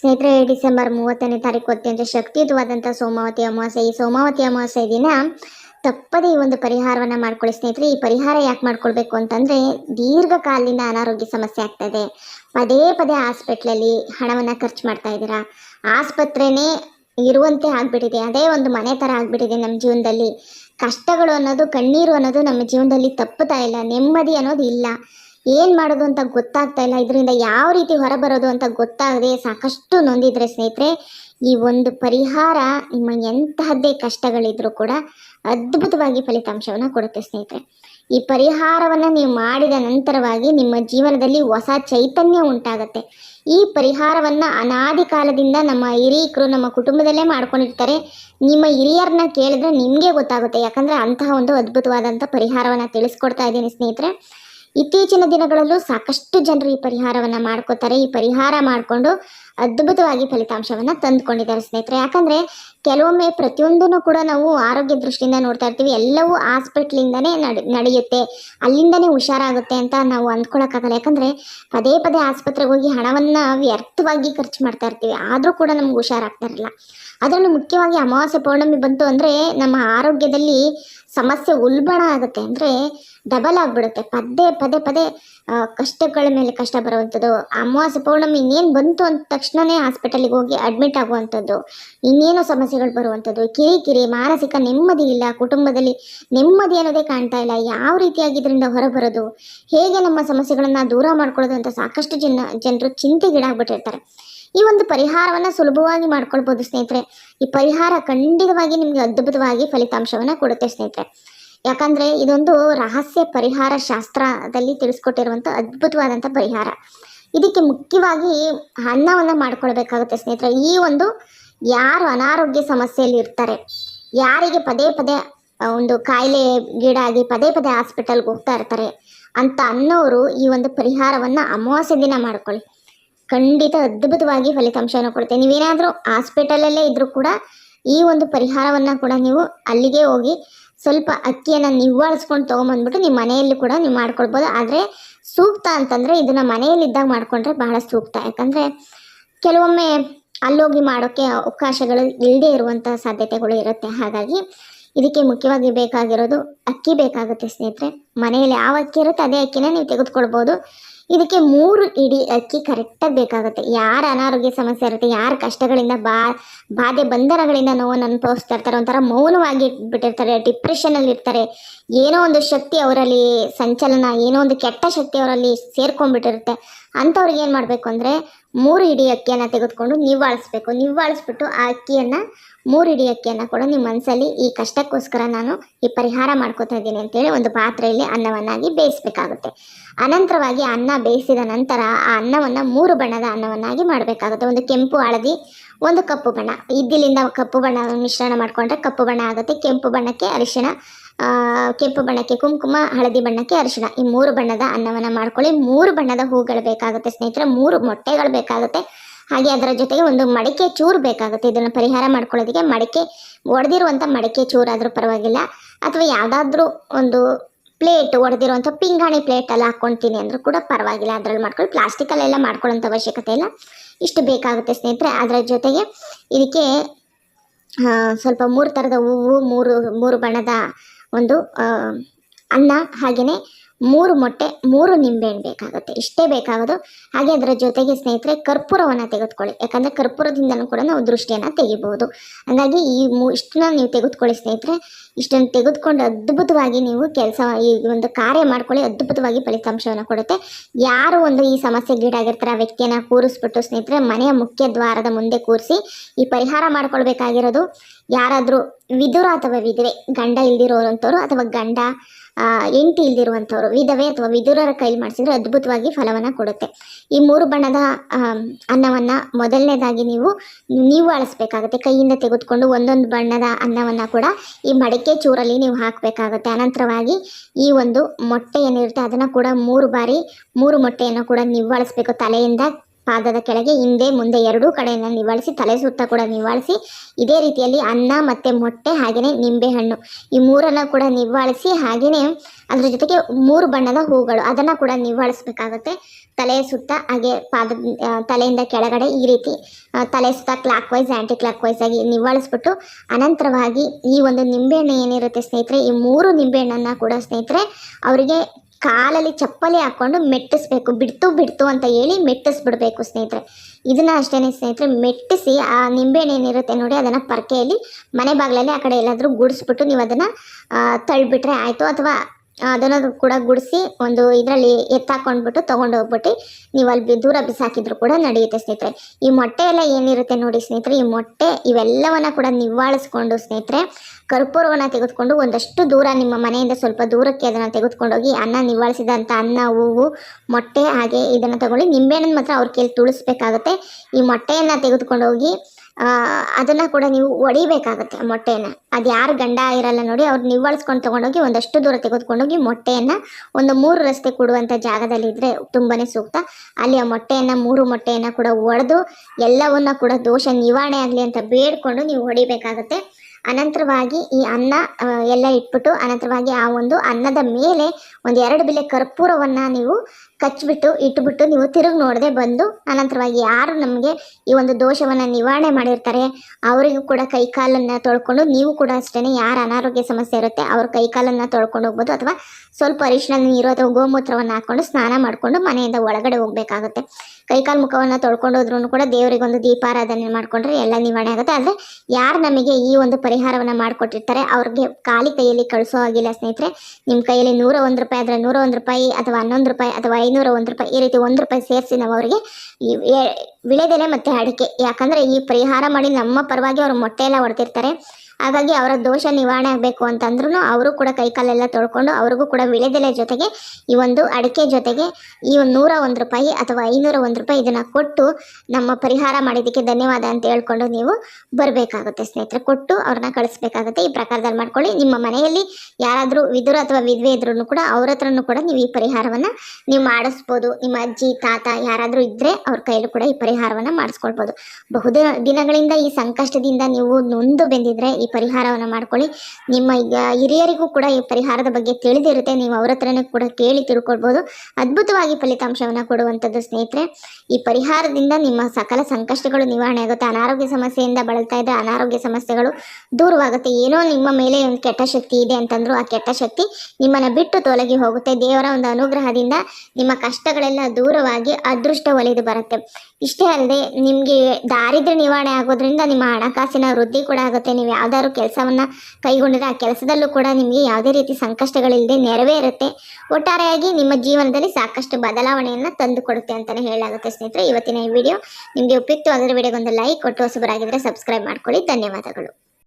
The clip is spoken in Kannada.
ಸ್ನೇಹಿತರೆ, ಡಿಸೆಂಬರ್ ಮೂವತ್ತನೇ ತಾರೀಕು ಅತ್ಯಂತ ಶಕ್ತಿಯುತವಾದಂಥ ಸೋಮಾವತಿ ಅಮಾವಾಸ್ಯೆ. ಈ ಸೋಮಾವತಿ ಅಮಾವಾಸ್ಯೆ ದಿನ ತಪ್ಪದೇ ಈ ಒಂದು ಪರಿಹಾರವನ್ನು ಮಾಡ್ಕೊಳ್ಳಿ. ಸ್ನೇಹಿತರೆ, ಈ ಪರಿಹಾರ ಯಾಕೆ ಮಾಡ್ಕೊಳ್ಬೇಕು ಅಂತಂದರೆ, ದೀರ್ಘಕಾಲದಿಂದ ಅನಾರೋಗ್ಯ ಸಮಸ್ಯೆ ಆಗ್ತದೆ. ಪದೇ ಪದೇ ಹಾಸ್ಪಿಟ್ಲಲ್ಲಿ ಹಣವನ್ನು ಖರ್ಚು ಮಾಡ್ತಾ ಇದ್ದೀರಾ? ಆಸ್ಪತ್ರೆನೇ ಇರುವಂತೆ ಆಗ್ಬಿಟ್ಟಿದೆ. ಅದೇ ಒಂದು ಮನೆ ಥರ ಆಗ್ಬಿಟ್ಟಿದೆ ನಮ್ಮ ಜೀವನದಲ್ಲಿ. ಕಷ್ಟಗಳು ಅನ್ನೋದು, ಕಣ್ಣೀರು ಅನ್ನೋದು ನಮ್ಮ ಜೀವನದಲ್ಲಿ ತಪ್ಪುತ್ತಾ ಇಲ್ಲ, ನೆಮ್ಮದಿ ಅನ್ನೋದು ಇಲ್ಲ. ಏನು ಮಾಡೋದು ಅಂತ ಗೊತ್ತಾಗ್ತಾ ಇಲ್ಲ. ಇದರಿಂದ ಯಾವ ರೀತಿ ಹೊರಬರೋದು ಅಂತ ಗೊತ್ತಾಗದೆ ಸಾಕಷ್ಟು ನೊಂದಿದ್ರೆ ಸ್ನೇಹಿತರೆ, ಈ ಒಂದು ಪರಿಹಾರ ನಿಮ್ಮ ಎಂತಹದ್ದೇ ಕಷ್ಟಗಳಿದ್ರೂ ಕೂಡ ಅದ್ಭುತವಾಗಿ ಫಲಿತಾಂಶವನ್ನು ಕೊಡುತ್ತೆ ಸ್ನೇಹಿತರೆ. ಈ ಪರಿಹಾರವನ್ನು ನೀವು ಮಾಡಿದ ನಂತರವಾಗಿ ನಿಮ್ಮ ಜೀವನದಲ್ಲಿ ಹೊಸ ಚೈತನ್ಯ ಉಂಟಾಗತ್ತೆ. ಈ ಪರಿಹಾರವನ್ನು ಅನಾದಿ ಕಾಲದಿಂದ ನಮ್ಮ ಹಿರಿಯಕರು ನಮ್ಮ ಕುಟುಂಬದಲ್ಲೇ ಮಾಡ್ಕೊಂಡಿರ್ತಾರೆ. ನಿಮ್ಮ ಹಿರಿಯರನ್ನ ಕೇಳಿದ್ರೆ ನಿಮಗೆ ಗೊತ್ತಾಗುತ್ತೆ. ಯಾಕಂದರೆ ಅಂತಹ ಒಂದು ಅದ್ಭುತವಾದಂಥ ಪರಿಹಾರವನ್ನು ತಿಳಿಸ್ಕೊಡ್ತಾ ಇದ್ದೀನಿ ಸ್ನೇಹಿತರೆ. ಇತ್ತೀಚಿನ ದಿನಗಳಲ್ಲೂ ಸಾಕಷ್ಟು ಜನರು ಈ ಪರಿಹಾರವನ್ನು ಮಾಡ್ಕೋತಾರೆ. ಈ ಪರಿಹಾರ ಮಾಡಿಕೊಂಡು ಅದ್ಭುತವಾಗಿ ಫಲಿತಾಂಶವನ್ನು ತಂದುಕೊಂಡಿದ್ದಾರೆ ಸ್ನೇಹಿತರೆ. ಯಾಕಂದರೆ ಕೆಲವೊಮ್ಮೆ ಪ್ರತಿಯೊಂದನ್ನು ಕೂಡ ನಾವು ಆರೋಗ್ಯ ದೃಷ್ಟಿಯಿಂದ ನೋಡ್ತಾ ಇರ್ತೀವಿ. ಎಲ್ಲವೂ ಹಾಸ್ಪಿಟ್ಲಿಂದನೇ ನಡೆ, ನಡೆಯುತ್ತೆ. ಅಲ್ಲಿಂದನೇ ಹುಷಾರಾಗುತ್ತೆ ಅಂತ ನಾವು ಅಂದ್ಕೊಳಕ್ಕಾಗಲ್ಲ. ಯಾಕಂದರೆ ಪದೇ ಪದೇ ಆಸ್ಪತ್ರೆಗೆ ಹೋಗಿ ಹಣವನ್ನು ವ್ಯರ್ಥವಾಗಿ ಖರ್ಚು ಮಾಡ್ತಾ ಇರ್ತೀವಿ. ಆದರೂ ಕೂಡ ನಮ್ಗೆ ಹುಷಾರಾಗ್ತಾ ಇರಲ್ಲ. ಅದರಲ್ಲೂ ಮುಖ್ಯವಾಗಿ ಅಮಾವಾಸ್ಯೆ ಪೌರ್ಣಮಿ ಬಂತು ಅಂದರೆ ನಮ್ಮ ಆರೋಗ್ಯದಲ್ಲಿ ಸಮಸ್ಯೆ ಉಲ್ಬಣ ಆಗುತ್ತೆ. ಅಂದರೆ ಡಬಲ್ ಆಗಿಬಿಡುತ್ತೆ. ಪದೇ ಪದೇ ಪದೇ ಕಷ್ಟಗಳ ಮೇಲೆ ಕಷ್ಟ ಬರುವಂಥದ್ದು. ಅಮಾವಾಸ್ಯೆ ಪೌರ್ಣಮಿ ಇನ್ನೇನು ಬಂತು ಅಂದ ತಕ್ಷಣವೇ ಹಾಸ್ಪಿಟಲಿಗೆ ಹೋಗಿ ಅಡ್ಮಿಟ್ ಆಗುವಂಥದ್ದು. ಇನ್ನೇನೋ ಸಮಸ್ಯೆಗಳು ಬರುವಂಥದ್ದು. ಕಿರಿಕಿರಿ ಮಾನಸಿಕ ನೆಮ್ಮದಿ ಇಲ್ಲ, ಕುಟುಂಬದಲ್ಲಿ ನೆಮ್ಮದಿ ಅನ್ನೋದೇ ಕಾಣ್ತಾ ಇಲ್ಲ. ಯಾವ ರೀತಿಯಾಗಿ ಇದರಿಂದ ಹೊರಬರೋದು? ಹೇಗೆ ನಮ್ಮ ಸಮಸ್ಯೆಗಳನ್ನು ದೂರ ಮಾಡ್ಕೊಳ್ಳೋದು ಅಂತ ಸಾಕಷ್ಟು ಜನ, ಜನರು ಚಿಂತೆಗೀಡಾಗ್ಬಿಟ್ಟಿರ್ತಾರೆ. ಈ ಒಂದು ಪರಿಹಾರವನ್ನು ಸುಲಭವಾಗಿ ಮಾಡ್ಕೊಳ್ಬೋದು ಸ್ನೇಹಿತರೆ. ಈ ಪರಿಹಾರ ಖಂಡಿತವಾಗಿ ನಿಮಗೆ ಅದ್ಭುತವಾಗಿ ಫಲಿತಾಂಶವನ್ನು ಕೊಡುತ್ತೆ ಸ್ನೇಹಿತರೆ. ಯಾಕಂದರೆ ಇದೊಂದು ರಹಸ್ಯ ಪರಿಹಾರ ಶಾಸ್ತ್ರದಲ್ಲಿ ತಿಳಿಸ್ಕೊಟ್ಟಿರುವಂಥ ಅದ್ಭುತವಾದಂಥ ಪರಿಹಾರ. ಇದಕ್ಕೆ ಮುಖ್ಯವಾಗಿ ಅನ್ನವನ್ನು ಮಾಡ್ಕೊಳ್ಬೇಕಾಗುತ್ತೆ ಸ್ನೇಹಿತರೆ. ಈ ಒಂದು ಯಾರು ಅನಾರೋಗ್ಯ ಸಮಸ್ಯೆಯಲ್ಲಿ ಇರ್ತಾರೆ, ಯಾರಿಗೆ ಪದೇ ಪದೇ ಒಂದು ಕಾಯಿಲೆ ಗೀಡಾಗಿ ಪದೇ ಪದೇ ಹಾಸ್ಪಿಟಲ್ಗೆ ಹೋಗ್ತಾ ಇರ್ತಾರೆ, ಅಂತ ಅನ್ನೋರು ಈ ಒಂದು ಪರಿಹಾರವನ್ನು ಅಮಾವಾಸ್ಯ ದಿನ ಮಾಡ್ಕೊಳ್ಳಿ. ಖಂಡಿತ ಅದ್ಭುತವಾಗಿ ಫಲಿತಾಂಶವನ್ನು ಕೊಡುತ್ತೆ. ನೀವೇನಾದರೂ ಹಾಸ್ಪಿಟಲಲ್ಲೇ ಇದ್ದರೂ ಕೂಡ ಈ ಒಂದು ಪರಿಹಾರವನ್ನು ಕೂಡ ನೀವು ಅಲ್ಲಿಗೆ ಹೋಗಿ ಸ್ವಲ್ಪ ಅಕ್ಕಿಯನ್ನು ನಿವ್ವಾಳಿಸ್ಕೊಂಡು ತೊಗೊಂಬಂದ್ಬಿಟ್ಟು ನಿಮ್ಮ ಮನೆಯಲ್ಲಿ ಕೂಡ ನೀವು ಮಾಡ್ಕೊಳ್ಬೋದು. ಆದರೆ ಸೂಕ್ತ ಅಂತಂದರೆ ಇದನ್ನು ಮನೆಯಲ್ಲಿದ್ದಾಗ ಮಾಡಿಕೊಂಡ್ರೆ ಬಹಳ ಸೂಕ್ತ. ಯಾಕಂದರೆ ಕೆಲವೊಮ್ಮೆ ಅಲ್ಲೋಗಿ ಮಾಡೋಕ್ಕೆ ಅವಕಾಶಗಳು ಇಲ್ಲದೆ ಇರುವಂಥ ಸಾಧ್ಯತೆಗಳು ಇರುತ್ತೆ. ಹಾಗಾಗಿ ಇದಕ್ಕೆ ಮುಖ್ಯವಾಗಿ ಬೇಕಾಗಿರೋದು ಅಕ್ಕಿ ಬೇಕಾಗುತ್ತೆ ಸ್ನೇಹಿತರೆ. ಮನೆಯಲ್ಲಿ ಯಾವ ಅಕ್ಕಿ ಇರುತ್ತೆ ಅದೇ ಅಕ್ಕಿನ ನೀವು ತೆಗೆದುಕೊಳ್ಬೋದು. ಇದಕ್ಕೆ ಮೂರು ಇಡಿ ಅಕ್ಕಿ ಕರೆಕ್ಟಾಗಿ ಬೇಕಾಗುತ್ತೆ. ಯಾರು ಅನಾರೋಗ್ಯ ಸಮಸ್ಯೆ ಇರುತ್ತೆ, ಯಾರು ಕಷ್ಟಗಳಿಂದ ಬಾ, ಬಾಧೆ ಬಂಧನಗಳಿಂದ ನೋವನ್ನು ಅನುಭವಿಸ್ತಾ ಇರ್ತಾರೆ ಒಂಥರ ಮೌನವಾಗಿ ಬಿಟ್ಟಿರ್ತಾರೆ ಡಿಪ್ರೆಷನಲ್ಲಿ ಇರ್ತಾರೆ. ಏನೋ ಒಂದು ಶಕ್ತಿ ಅವರಲ್ಲಿ ಸಂಚಲನ, ಏನೋ ಒಂದು ಕೆಟ್ಟ ಶಕ್ತಿ ಅವರಲ್ಲಿ ಸೇರ್ಕೊಂಡ್ಬಿಟ್ಟಿರುತ್ತೆ. ಅಂಥವ್ರಿಗೆ ಏನು ಮಾಡಬೇಕು ಅಂದರೆ ಮೂರು ಇಡಿ ಅಕ್ಕಿಯನ್ನು ತೆಗೆದುಕೊಂಡು ನಿವ್ವಾಳಿಸ್ಬೇಕು. ನಿವ್ವಾಳಿಸ್ಬಿಟ್ಟು ಆ ಅಕ್ಕಿಯನ್ನು ಮೂರು ಇಡಿ ಅಕ್ಕಿಯನ್ನು ಕೂಡ ನಿಮ್ಮ ಮನಸ್ಸಲ್ಲಿ ಈ ಕಷ್ಟಕ್ಕೋಸ್ಕರ ನಾನು ಈ ಪರಿಹಾರ ಮಾಡ್ಕೋತಾ ಇದ್ದೀನಿ ಅಂತೇಳಿ ಒಂದು ಪಾತ್ರೆಯಲ್ಲಿ ಅನ್ನವನ್ನಾಗಿ ಬೇಯಿಸಬೇಕಾಗುತ್ತೆ. ಅನಂತರವಾಗಿ ಅನ್ನ ಬೇಯಿಸಿದ ನಂತರ ಆ ಅನ್ನವನ್ನು ಮೂರು ಬಣ್ಣದ ಅನ್ನವನ್ನಾಗಿ ಮಾಡಬೇಕಾಗುತ್ತೆ. ಒಂದು ಕೆಂಪು ಹಳದಿ ಒಂದು ಕಪ್ಪು ಬಣ್ಣ. ಇದ್ದಿಲಿಂದ ಕಪ್ಪು ಬಣ್ಣ ಮಿಶ್ರಣ ಮಾಡಿಕೊಂಡ್ರೆ ಕಪ್ಪು ಬಣ್ಣ ಆಗುತ್ತೆ. ಕೆಂಪು ಬಣ್ಣಕ್ಕೆ ಅರಿಶಿಣ ಆ, ಕೆಂಪು ಬಣ್ಣಕ್ಕೆ ಕುಂಕುಮ, ಹಳದಿ ಬಣ್ಣಕ್ಕೆ ಅರಿಶಿಣ. ಈ ಮೂರು ಬಣ್ಣದ ಅನ್ನವನ್ನು ಮಾಡ್ಕೊಳ್ಳಿ. ಮೂರು ಬಣ್ಣದ ಹೂಗಳು ಬೇಕಾಗುತ್ತೆ ಸ್ನೇಹಿತರೆ. ಮೂರು ಮೊಟ್ಟೆಗಳು ಬೇಕಾಗುತ್ತೆ. ಹಾಗೆ ಅದರ ಜೊತೆಗೆ ಒಂದು ಮಡಿಕೆ ಚೂರು ಬೇಕಾಗುತ್ತೆ. ಇದನ್ನು ಪರಿಹಾರ ಮಾಡ್ಕೊಳ್ಳೋದಕ್ಕೆ ಮಡಿಕೆ, ಒಡೆದಿರುವಂಥ ಮಡಿಕೆ ಚೂರು ಆದರೂ ಪರವಾಗಿಲ್ಲ. ಅಥವಾ ಯಾವುದಾದ್ರೂ ಒಂದು ಪ್ಲೇಟ್, ಒಡೆದಿರುವಂಥ ಪಿಂಗಾಣಿ ಪ್ಲೇಟಲ್ಲಿ ಹಾಕ್ಕೊಳ್ತೀನಿ ಅಂದರೂ ಕೂಡ ಪರವಾಗಿಲ್ಲ. ಅದರಲ್ಲಿ ಮಾಡ್ಕೊಳ್ಳಿ. ಪ್ಲಾಸ್ಟಿಕಲ್ಲೆಲ್ಲ ಮಾಡ್ಕೊಳ್ಳೋಂಥ ಅವಶ್ಯಕತೆ ಇಲ್ಲ. ಇಷ್ಟು ಬೇಕಾಗುತ್ತೆ ಸ್ನೇಹಿತರೆ. ಅದರ ಜೊತೆಗೆ ಇದಕ್ಕೆ ಸ್ವಲ್ಪ ಮೂರು ಥರದ ಹೂವು, ಮೂರು ಮೂರು ಬಣ್ಣದ ಒಂದು ಅನ್ನ ಹಾಗೆಯೇ ಮೂರು ಮೊಟ್ಟೆ, ಮೂರು ನಿಂಬೆಹಣ್ಣು ಬೇಕಾಗುತ್ತೆ. ಇಷ್ಟೇ ಬೇಕಾಗೋದು. ಹಾಗೆ ಅದರ ಜೊತೆಗೆ ಸ್ನೇಹಿತರೆ, ಕರ್ಪೂರವನ್ನು ತೆಗೆದುಕೊಳ್ಳಿ. ಯಾಕಂದರೆ ಕರ್ಪೂರದಿಂದಲೂ ಕೂಡ ನಾವು ದೃಷ್ಟಿಯನ್ನು ತೆಗಿಬೋದು. ಹಾಗಾಗಿ ಈ ಮೂ, ಇಷ್ಟನ್ನ ನೀವು ತೆಗೆದುಕೊಳ್ಳಿ ಸ್ನೇಹಿತರೆ. ಇಷ್ಟನ್ನು ತೆಗೆದುಕೊಂಡು ಅದ್ಭುತವಾಗಿ ನೀವು ಕೆಲಸ, ಈ ಒಂದು ಕಾರ್ಯ ಮಾಡ್ಕೊಳ್ಳಿ. ಅದ್ಭುತವಾಗಿ ಫಲಿತಾಂಶವನ್ನು ಕೊಡುತ್ತೆ. ಯಾರು ಒಂದು ಈ ಸಮಸ್ಯೆ ಗೀಡಾಗಿರ್ತಾರೆ, ಆ ವ್ಯಕ್ತಿಯನ್ನು ಕೂರಿಸ್ಬಿಟ್ಟು ಸ್ನೇಹಿತರೆ, ಮನೆಯ ಮುಖ್ಯ ದ್ವಾರದ ಮುಂದೆ ಕೂರಿಸಿ ಈ ಪರಿಹಾರ ಮಾಡ್ಕೊಳ್ಬೇಕಾಗಿರೋದು. ಯಾರಾದರೂ ವಿದುರ ಅಥವಾ ವಿಧವೆ, ಗಂಡ ಇಲ್ದಿರೋರಂಥವ್ರು ಅಥವಾ ಗಂಡ ಹೆಂಡತಿ ಇಲ್ದಿರುವಂಥವ್ರು, ವಿಧವೆ ಅಥವಾ ವಿದುರರ ಕೈಲಿ ಮಾಡಿಸಿದ್ರೆ ಅದ್ಭುತವಾಗಿ ಫಲವನ್ನು ಕೊಡುತ್ತೆ. ಈ ಮೂರು ಬಣ್ಣದ ಅನ್ನವನ್ನು ಮೊದಲನೇದಾಗಿ ನೀವು ನೀವು ಅಳಿಸ್ಬೇಕಾಗುತ್ತೆ. ಕೈಯಿಂದ ತೆಗೆದುಕೊಂಡು ಒಂದೊಂದು ಬಣ್ಣದ ಅನ್ನವನ್ನು ಕೂಡ ಈ ಮಡಿಕೆ ಚೂರಲ್ಲಿ ನೀವು ಹಾಕಬೇಕಾಗುತ್ತೆ. ಅನಂತರವಾಗಿ ಈ ಒಂದು ಮೊಟ್ಟೆ ಏನಿರುತ್ತೆ ಅದನ್ನು ಕೂಡ ಮೂರು ಬಾರಿ, ಮೂರು ಮೊಟ್ಟೆಯನ್ನು ಕೂಡ ನೀವು ನಿವ್ವಳಿಸ್ಬೇಕು ತಲೆಯಿಂದ ಪಾದದ ಕೆಳಗೆ, ಹಿಂದೆ, ಮುಂದೆ ಎರಡೂ ಕಡೆಯನ್ನು ನಿವಾಳಿಸಿ, ತಲೆ ಸುತ್ತ ಕೂಡ ನಿವಾಳಿಸಿ, ಇದೇ ರೀತಿಯಲ್ಲಿ ಅನ್ನ ಮತ್ತು ಮೊಟ್ಟೆ ಹಾಗೆಯೇ ನಿಂಬೆಹಣ್ಣು ಈ ಮೂರನ್ನು ಕೂಡ ನಿವಾಳಿಸಿ ಹಾಗೆಯೇ ಅದರ ಜೊತೆಗೆ ಮೂರು ಬಣ್ಣದ ಹೂಗಳು ಅದನ್ನು ಕೂಡ ನಿವಾಳಿಸ್ಬೇಕಾಗುತ್ತೆ. ತಲೆಯ ಸುತ್ತ ಹಾಗೆ ಪಾದ ತಲೆಯಿಂದ ಕೆಳಗಡೆ ಈ ರೀತಿ ತಲೆ ಸುತ್ತ clockwise anticlockwise ಆಗಿ ನಿವಾಳಿಸ್ಬಿಟ್ಟು ಅನಂತರವಾಗಿ ಈ ಒಂದು ನಿಂಬೆಹಣ್ಣು ಏನಿರುತ್ತೆ ಸ್ನೇಹಿತರೆ, ಈ ಮೂರು ನಿಂಬೆಹಣ್ಣನ್ನು ಕೂಡ ಸ್ನೇಹಿತರೆ, ಅವರಿಗೆ ಕಾಲಲ್ಲಿ ಚಪ್ಪಲಿ ಹಾಕ್ಕೊಂಡು ಮೆಟ್ಟಿಸ್ಬೇಕು, ಬಿಡ್ತು ಬಿಡ್ತು ಅಂತ ಹೇಳಿ ಮೆಟ್ಟಿಸ್ಬಿಡ್ಬೇಕು ಸ್ನೇಹಿತರೆ. ಇದನ್ನು ಅಷ್ಟೇ ಸ್ನೇಹಿತರೆ, ಮೆಟ್ಟಿಸಿ ಆ ನಿಂಬೆಹಣ್ಣು ಏನಿರುತ್ತೆ ನೋಡಿ, ಅದನ್ನು ಪರ್ಕೆಯಲ್ಲಿ ಮನೆ ಬಾಗಿಲಲ್ಲಿ ಆ ಕಡೆ ಎಲ್ಲಾದರೂ ಗುಡಿಸ್ಬಿಟ್ಟು ನೀವು ಅದನ್ನು ತಳ್ಳಿಬಿಟ್ರೆ ಆಯಿತು. ಅಥವಾ ಅದನ್ನು ಕೂಡ ಗುಡಿಸಿ ಒಂದು ಇದರಲ್ಲಿ ಎತ್ತಾಕೊಂಡ್ಬಿಟ್ಟು ತೊಗೊಂಡು ಹೋಗ್ಬಿಟ್ಟು ನೀವು ಅಲ್ಲಿ ದೂರ ಬಿಸಾಕಿದ್ರು ಕೂಡ ನಡೆಯುತ್ತೆ ಸ್ನೇಹಿತರೆ. ಈ ಮೊಟ್ಟೆ ಎಲ್ಲ ಏನಿರುತ್ತೆ ನೋಡಿ ಸ್ನೇಹಿತರೆ, ಈ ಮೊಟ್ಟೆ ಇವೆಲ್ಲವನ್ನ ಕೂಡ ನಿವಾಳಿಸ್ಕೊಂಡು ಸ್ನೇಹಿತರೆ, ಕರ್ಪೂರವನ್ನು ತೆಗೆದುಕೊಂಡು ಒಂದಷ್ಟು ದೂರ ನಿಮ್ಮ ಮನೆಯಿಂದ ಸ್ವಲ್ಪ ದೂರಕ್ಕೆ ಅದನ್ನು ತೆಗೆದುಕೊಂಡೋಗಿ ಅನ್ನ ನಿವಾಳಿಸಿದಂಥ ಅನ್ನ, ಹೂವು, ಮೊಟ್ಟೆ ಹಾಗೆ ಇದನ್ನು ತಗೊಳ್ಳಿ. ನಿಂಬೆಹಣ್ಣು ಮಾತ್ರ ಅವ್ರ ಕೈಲಿ ತುಳಿಸ್ಬೇಕಾಗತ್ತೆ. ಈ ಮೊಟ್ಟೆಯನ್ನು ತೆಗೆದುಕೊಂಡೋಗಿ ಅದನ್ನು ಕೂಡ ನೀವು ಒಡಿಬೇಕಾಗತ್ತೆ ಮೊಟ್ಟೆಯನ್ನು. ಅದು ಯಾರು ಗಂಡ ಇರಲ್ಲ ನೋಡಿ ಅವ್ರು ನಿವಾಳಿಸ್ಕೊಂಡು ತೊಗೊಂಡೋಗಿ ಒಂದಷ್ಟು ದೂರ ತೆಗೆದುಕೊಂಡೋಗಿ ಮೊಟ್ಟೆಯನ್ನು ಒಂದು ಮೂರು ರಸ್ತೆ ಕೊಡುವಂಥ ಜಾಗದಲ್ಲಿ ಇದ್ರೆ ತುಂಬಾ ಸೂಕ್ತ. ಅಲ್ಲಿ ಆ ಮೊಟ್ಟೆಯನ್ನು, ಮೂರು ಮೊಟ್ಟೆಯನ್ನು ಕೂಡ ಒಡೆದು ಎಲ್ಲವನ್ನ ಕೂಡ ದೋಷ ನಿವಾರಣೆ ಆಗಲಿ ಅಂತ ಬೇಡ್ಕೊಂಡು ನೀವು ಹೊಡಿಬೇಕಾಗತ್ತೆ. ಅನಂತರವಾಗಿ ಈ ಅನ್ನ ಎಲ್ಲ ಇಟ್ಬಿಟ್ಟು ಅನಂತರವಾಗಿ ಆ ಒಂದು ಅನ್ನದ ಮೇಲೆ ಒಂದು ಎರಡು ಬಿಲೆ ಕರ್ಪೂರವನ್ನು ನೀವು ಕಚ್ಬಿಟ್ಟು, ಇಟ್ಬಿಟ್ಟು ನೀವು ತಿರುಗಿ ನೋಡದೆ ಬಂದು ಅನಂತರವಾಗಿ ಯಾರು ನಮಗೆ ಈ ಒಂದು ದೋಷವನ್ನು ನಿವಾರಣೆ ಮಾಡಿರ್ತಾರೆ, ಅವರಿಗೂ ಕೂಡ ಕೈ ಕಾಲನ್ನು ತೊಳ್ಕೊಂಡು ನೀವು ಕೂಡ ಅಷ್ಟೇ ಯಾರು ಅನಾರೋಗ್ಯ ಸಮಸ್ಯೆ ಇರುತ್ತೆ ಅವ್ರ ಕೈ ಕಾಲನ್ನು ತೊಳ್ಕೊಂಡು ಹೋಗ್ಬೋದು ಅಥವಾ ಸ್ವಲ್ಪ ಅರಿಶಿನ ನೀರು ಅಥವಾ ಗೋಮೂತ್ರವನ್ನು ಹಾಕ್ಕೊಂಡು ಸ್ನಾನ ಮಾಡಿಕೊಂಡು ಮನೆಯಿಂದ ಒಳಗಡೆ ಹೋಗಬೇಕಾಗುತ್ತೆ. ಕೈಕಾಲು ಮುಖವನ್ನು ತೊಳ್ಕೊಂಡು ಹೋದ್ರೂ ಕೂಡ ದೇವರಿಗೆ ಒಂದು ದೀಪಾರಾಧನೆ ಮಾಡಿಕೊಂಡ್ರೆ ಎಲ್ಲ ನಿವಾರಣೆ ಆಗುತ್ತೆ. ಆದರೆ ಯಾರು ನಮಗೆ ಈ ಒಂದು ಪರಿಹಾರವನ್ನು ಮಾಡಿಕೊಟ್ಟಿರ್ತಾರೆ ಅವ್ರಿಗೆ ಖಾಲಿ ಕೈಯಲ್ಲಿ ಕಳಿಸೋ ಆಗಿಲ್ಲ ಸ್ನೇಹಿತರೆ. ನಿಮ್ಮ ಕೈಯಲ್ಲಿ ನೂರ ಒಂದು ರೂಪಾಯಿ ಆದರೆ ನೂರ ಒಂದು ರೂಪಾಯಿ ಅಥವಾ ಹನ್ನೊಂದು ರೂಪಾಯಿ ಅಥವಾ ಐನೂರ ಒಂದು ರೂಪಾಯಿ ಈ ರೀತಿ ಒಂದು ರೂಪಾಯಿ ಸೇರಿಸಿ ನಾವು ಅವರಿಗೆ ವಿಳೆದೆಲೆ ಮತ್ತು ಅಡಿಕೆ. ಯಾಕಂದರೆ ಈ ಪರಿಹಾರ ಮಾಡಿ ನಮ್ಮ ಪರವಾಗಿ ಅವರು ಮೊಟ್ಟೆ ಎಲ್ಲ ಹೊಡ್ತಿರ್ತಾರೆ ಹಾಗಾಗಿ ಅವರ ದೋಷ ನಿವಾರಣೆ ಆಗಬೇಕು ಅಂತಂದ್ರೂ ಅವರು ಕೂಡ ಕೈಕಾಲೆಲ್ಲ ತೊಳ್ಕೊಂಡು ಅವ್ರಿಗೂ ಕೂಡ ವಿಳೆದೆಲೆ ಜೊತೆಗೆ ಈ ಒಂದು ಅಡಿಕೆ ಜೊತೆಗೆ ಈ ಒಂದು ನೂರ ಒಂದು ರೂಪಾಯಿ ಅಥವಾ ಐನೂರ ಒಂದು ರೂಪಾಯಿ ಇದನ್ನು ಕೊಟ್ಟು ನಮ್ಮ ಪರಿಹಾರ ಮಾಡಿದ್ದಕ್ಕೆ ಧನ್ಯವಾದ ಅಂತ ಹೇಳ್ಕೊಂಡು ನೀವು ಬರಬೇಕಾಗುತ್ತೆ ಸ್ನೇಹಿತರೆ. ಕೊಟ್ಟು ಅವ್ರನ್ನ ಕಳಿಸ್ಬೇಕಾಗುತ್ತೆ. ಈ ಪ್ರಕಾರದಲ್ಲಿ ಮಾಡ್ಕೊಳ್ಳಿ. ನಿಮ್ಮ ಮನೆಯಲ್ಲಿ ಯಾರಾದರೂ ವಿದುರ ಅಥವಾ ವಿಧವೆ ಇದ್ರೂ ಕೂಡ ಅವ್ರ ಕೂಡ ನೀವು ಈ ಪರಿಹಾರವನ್ನು ನೀವು ಮಾಡಿಸ್ಬೋದು. ನಿಮ್ಮ ಅಜ್ಜಿ, ತಾತ ಯಾರಾದರೂ ಇದ್ದರೆ ಅವ್ರ ಕೈಯಲ್ಲೂ ಕೂಡ ಈ ಪರಿಹಾರವನ್ನು ಮಾಡಿಸ್ಕೊಳ್ಬೋದು. ಬಹುದ ದಿನಗಳಿಂದ ಈ ಸಂಕಷ್ಟದಿಂದ ನೀವು ನೊಂದು ಬೆಂದಿದ್ರೆ ಈ ಪರಿಹಾರವನ್ನು ಮಾಡ್ಕೊಳ್ಳಿ. ನಿಮ್ಮ ಹಿರಿಯರಿಗೂ ಕೂಡ ಈ ಪರಿಹಾರದ ಬಗ್ಗೆ ತಿಳಿದಿರುತ್ತೆ ನೀವು ಅವ್ರ ಕೂಡ ಕೇಳಿ ತಿಳ್ಕೊಳ್ಬೋದು. ಅದ್ಭುತವಾಗಿ ಫಲಿತಾಂಶವನ್ನು ಕೊಡುವಂಥದ್ದು ಸ್ನೇಹಿತರೆ, ಈ ಪರಿಹಾರದಿಂದ ನಿಮ್ಮ ಸಕಲ ಸಂಕಷ್ಟಗಳು ನಿವಾರಣೆ ಆಗುತ್ತೆ. ಅನಾರೋಗ್ಯ ಸಮಸ್ಯೆಯಿಂದ ಬಳಲ್ತಾ ಇದ್ದ ಅನಾರೋಗ್ಯ ಸಮಸ್ಯೆಗಳು ದೂರವಾಗುತ್ತೆ. ಏನೋ ನಿಮ್ಮ ಮೇಲೆ ಒಂದು ಕೆಟ್ಟ ಶಕ್ತಿ ಇದೆ ಅಂತಂದ್ರೂ ಆ ಕೆಟ್ಟ ಶಕ್ತಿ ನಿಮ್ಮನ್ನು ಬಿಟ್ಟು ತೊಲಗಿ ಹೋಗುತ್ತೆ. ದೇವರ ಒಂದು ಅನುಗ್ರಹದಿಂದ ನಿಮ್ಮ ಕಷ್ಟಗಳೆಲ್ಲ ದೂರವಾಗಿ ಅದೃಷ್ಟ ಒಲಿದು ಬರುತ್ತೆ. ಇಷ್ಟೇ ಅಲ್ಲದೆ ನಿಮಗೆ ದಾರಿದ್ರ್ಯ ನಿವಾರಣೆ ಆಗೋದ್ರಿಂದ ನಿಮ್ಮ ಹಣಕಾಸಿನ ವೃದ್ಧಿ ಕೂಡ ಆಗುತ್ತೆ. ನೀವು ಯಾವ್ದಾದ್ರು ಕೆಲಸವನ್ನು ಕೈಗೊಂಡಿದ್ರೆ ಆ ಕೆಲಸದಲ್ಲೂ ಕೂಡ ನಿಮಗೆ ಯಾವುದೇ ರೀತಿ ಸಂಕಷ್ಟಗಳಿಲ್ಲದೆ ನೆರವೇರುತ್ತೆ ಒಟ್ಟಾರೆಯಾಗಿ ನಿಮ್ಮ ಜೀವನದಲ್ಲಿ ಸಾಕಷ್ಟು ಬದಲಾವಣೆಯನ್ನು ತಂದು ಕೊಡುತ್ತೆ ಅಂತಲೇ ಹೇಳಲಾಗುತ್ತೆ ಸ್ನೇಹಿತರೆ. ಇವತ್ತಿನ ಈ ವಿಡಿಯೋ ನಿಮಗೆ ಉಪಯುಕ್ತವಾಗಿರೋ ವಿಡಿಯೋಗೊಂದು ಲೈಕ್ ಕೊಟ್ಟು ಹೊಸಬರಾಗಿದ್ದರೆ ಸಬ್ಸ್ಕ್ರೈಬ್ ಮಾಡ್ಕೊಳ್ಳಿ. ಧನ್ಯವಾದಗಳು.